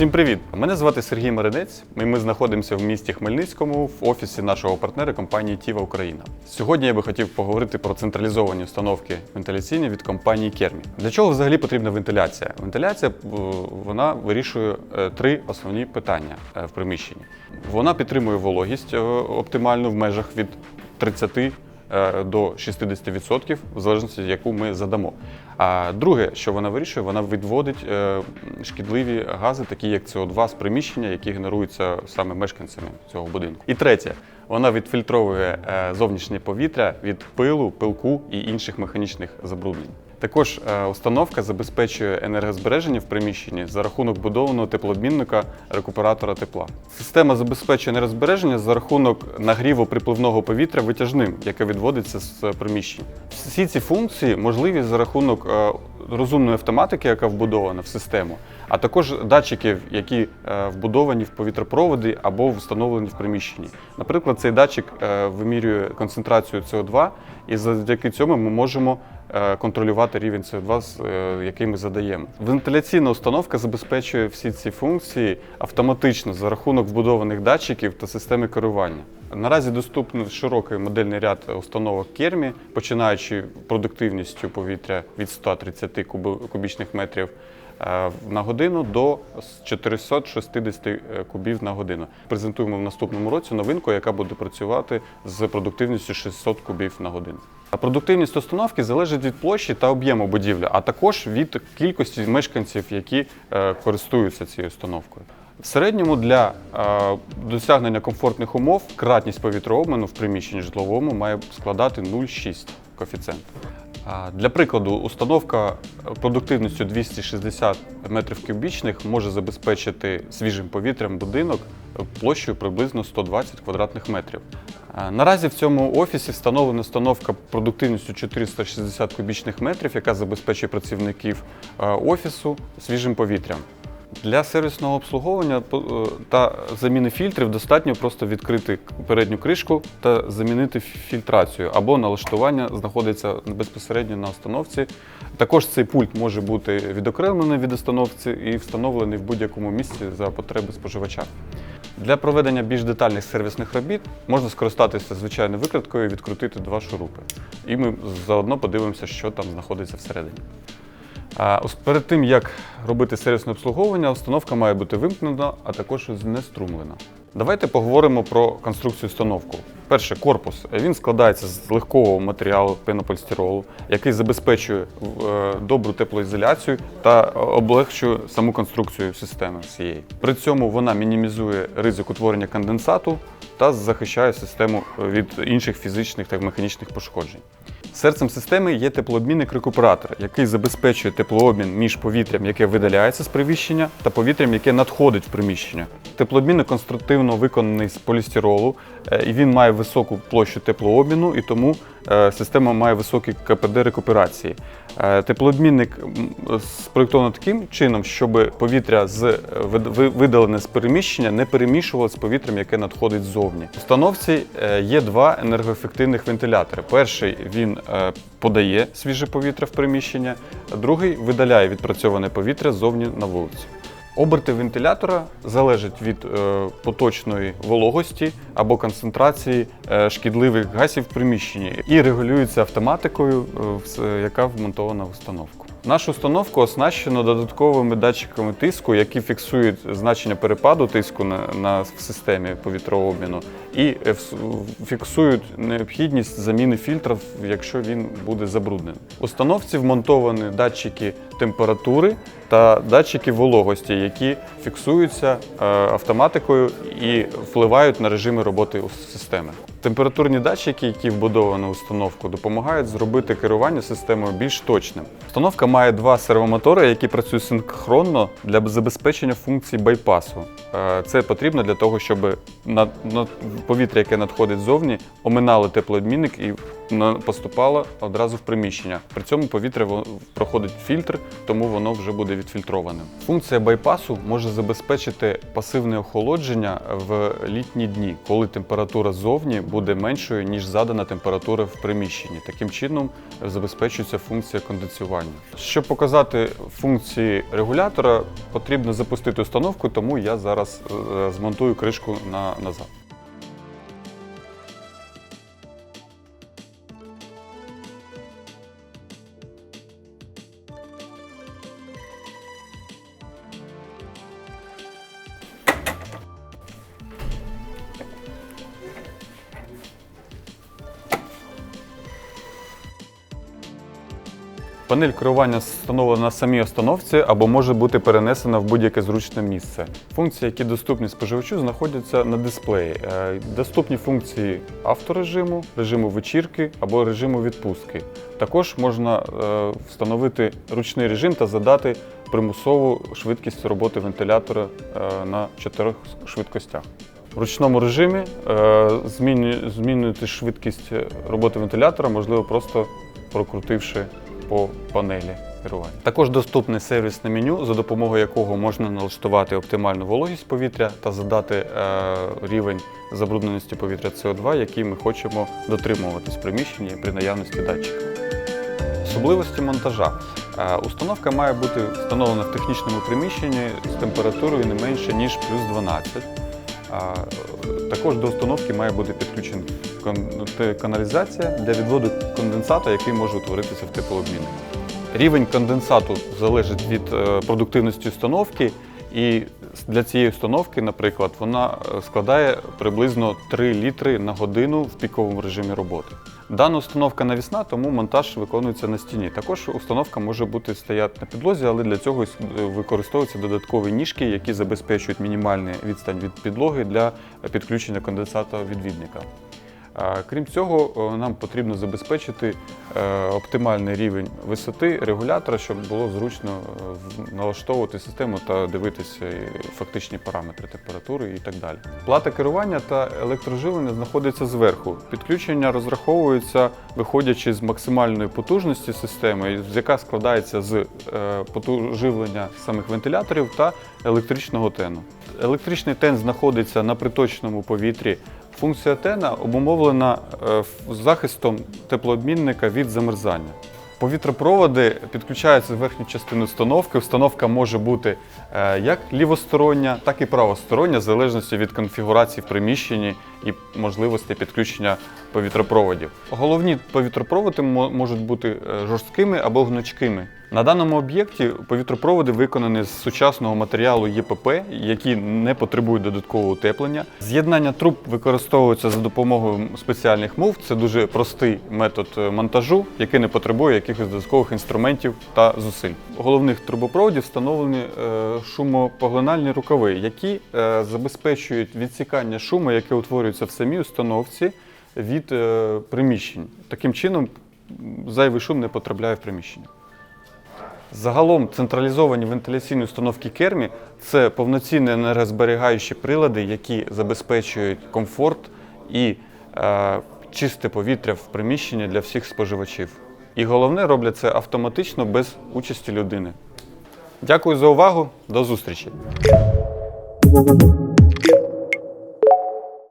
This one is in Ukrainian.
Всім привіт! Мене звати Сергій Маринець. і Ми знаходимося в місті Хмельницькому в офісі нашого партнера компанії Тіва Україна. Сьогодні я би хотів поговорити про централізовані установки вентиляційні від компанії Кермі. Для чого взагалі потрібна вентиляція? Вентиляція е, вона вирішує е, три основні питання е, в приміщенні. Вона підтримує вологість оптимальну в межах від 30 е, до 60%, в залежності, яку ми задамо. А друге, що вона вирішує, вона відводить е, шкідливі гази, такі як СО2 з приміщення, які генеруються саме мешканцями цього будинку. І третє, вона відфільтровує е, зовнішнє повітря від пилу, пилку і інших механічних забруднень. Також е, установка забезпечує енергозбереження в приміщенні за рахунок будованого теплообмінника рекуператора тепла. Система забезпечує енергозбереження за рахунок нагріву припливного повітря витяжним, яке відводиться з приміщень. Всі ці функції можливі за рахунок е, розумної автоматики, яка вбудована в систему, а також датчиків, які е, вбудовані в повітропроводи або встановлені в приміщенні. Наприклад, цей датчик е, вимірює концентрацію СО2, і завдяки цьому ми можемо е, контролювати рівень СО2, е, який ми задаємо. Вентиляційна установка забезпечує всі ці функції автоматично за рахунок вбудованих датчиків та системи керування. Наразі доступний широкий модельний ряд установок Кермі, починаючи продуктивністю повітря від 130 куби- кубічних метрів е, на годину до 460 е, кубів на годину. Презентуємо в наступному році новинку, яка буде працювати з продуктивністю 600 кубів на годину. Продуктивність установки залежить від площі та об'єму будівлі, а також від кількості мешканців, які е, користуються цією установкою. В середньому для е, досягнення комфортних умов кратність повітрообміну в приміщенні житловому має складати 0,6 коефіцієнт. Для прикладу, установка продуктивністю 260 метрів кубічних може забезпечити свіжим повітрям будинок площею приблизно 120 квадратних метрів. Наразі в цьому офісі встановлена установка продуктивністю 460 кубічних метрів, яка забезпечує працівників е, офісу свіжим повітрям. Для сервісного обслуговування е, та заміни фільтрів достатньо просто відкрити передню кришку та замінити фільтрацію або налаштування знаходиться безпосередньо на установці. Також цей пульт може бути відокремлений від установці і встановлений в будь-якому місці за потреби споживача. Для проведення більш детальних сервісних робіт можна скористатися звичайною викраткою і відкрутити два шурупи. І ми заодно подивимося, що там знаходиться всередині. Перед тим, як робити сервісне обслуговування, установка має бути вимкнена, а також знеструмлена. Давайте поговоримо про конструкцію установку. Перше, корпус. Він складається з легкого матеріалу пенополістиролу, який забезпечує е, добру теплоізоляцію та облегчує саму конструкцію системи всієї. При цьому вона мінімізує ризик утворення конденсату та захищає систему від інших фізичних та механічних пошкоджень. Серцем системи є теплообмінник рекуператор, який забезпечує теплообмін між повітрям, яке видаляється з приміщення, та повітрям, яке надходить в приміщення. Теплообмінник конструктивно виконаний з полістиролу, е, і він має високу площу теплообміну, і тому е, система має високий КПД рекуперації. Е, Теплообмінник спроєктовано таким чином, щоб повітря з видалене з приміщення не перемішувалося з повітрям, яке надходить ззовні. В установці є два енергоефективних вентилятори. Перший він е, подає свіже повітря в приміщення, другий видаляє відпрацьоване повітря ззовні на вулицю. Оберти вентилятора залежать від е, поточної вологості або концентрації е, шкідливих газів в приміщенні і регулюються автоматикою, яка вмонтована в установку. Нашу установку оснащено додатковими датчиками тиску, які фіксують значення перепаду тиску на, на в системі повітрообміну і е, фіксують необхідність заміни фільтрів, якщо він буде забруднений. У установці вмонтовані датчики температури та датчики вологості, які фіксуються е, автоматикою і впливають на режими роботи системи. Температурні датчики, які вбудовані в установку, допомагають зробити керування системою більш точним. Установка має два сервомотори, які працюють синхронно для забезпечення функції байпасу. Е, Це потрібно для того, щоб повітря, яке надходить ззовні, оминало теплообмінник і поступало одразу в приміщення. При цьому повітря проходить фільтр, тому воно вже буде відфільтрованим. Функція байпасу може забезпечити пасивне охолодження в літні дні, коли температура ззовні буде меншою, ніж задана температура в приміщенні. Таким чином забезпечується функція конденсування. Щоб показати функції регулятора, потрібно запустити установку, тому я зараз е, змонтую кришку на, назад. Панель керування встановлена на самій установці або може бути перенесена в будь-яке зручне місце. Функції, які доступні споживачу, знаходяться на дисплеї. Е, Доступні функції авторежиму, режиму вечірки або режиму відпустки. Також можна е, встановити ручний режим та задати примусову швидкість роботи вентилятора е, на чотирьох швидкостях. В ручному режимі змінювати швидкість роботи вентилятора можливо просто прокрутивши по панелі керування. Також доступне сервісне меню, за допомогою якого можна налаштувати оптимальну вологість повітря та задати е, рівень забрудненості повітря СО2, який ми хочемо дотримуватись в приміщенні при наявності датчика. Особливості монтажа. Е, Установка має бути встановлена в технічному приміщенні з температурою не менше, ніж плюс 12. Також до установки має бути підключена каналізація для відводу конденсату, який може утворитися в теплообміннику. Рівень конденсату залежить від е, продуктивності установки, і для цієї установки, наприклад, вона е, складає приблизно 3 літри на годину в піковому режимі роботи. Дана установка навісна, тому монтаж виконується на стіні. Також установка може бути стояти на підлозі, але для цього е, використовуються додаткові ніжки, які забезпечують мінімальну відстань від підлоги для підключення конденсатора відвідника. Крім цього, нам потрібно забезпечити е, оптимальний рівень висоти регулятора, щоб було зручно е, налаштовувати систему та дивитися е, фактичні параметри температури і так далі. Плата керування та електроживлення знаходиться зверху. Підключення розраховується виходячи з максимальної потужності системи, яка складається з е, поту- самих вентиляторів та електричного тену. Електричний тен знаходиться на приточному повітрі. Функція тена обумовлена е, захистом теплообмінника від замерзання. Повітропроводи підключаються в верхню частину установки. Установка може бути е, як лівостороння, так і правостороння, в залежності від конфігурації в приміщенні і можливості підключення повітропроводів. Головні повітропроводи можуть бути е, жорсткими або гнучкими. На даному об'єкті повітропроводи виконані з сучасного матеріалу ЄПП, які не потребують додаткового утеплення. З'єднання труб використовується за допомогою спеціальних мув. Це дуже простий метод е, монтажу, який не потребує якихось додаткових інструментів та зусиль. Головних трубопроводів встановлені е, шумопоглинальні рукави, які е, забезпечують відсікання шуму, яке утворюється в самій установці від приміщень. Таким чином зайвий шум не потрапляє в приміщення. Загалом централізовані вентиляційні установки кермі це повноцінні енергозберігаючі прилади, які забезпечують комфорт і е, чисте повітря в приміщенні для всіх споживачів. І головне роблять це автоматично без участі людини. Дякую за увагу, до зустрічі!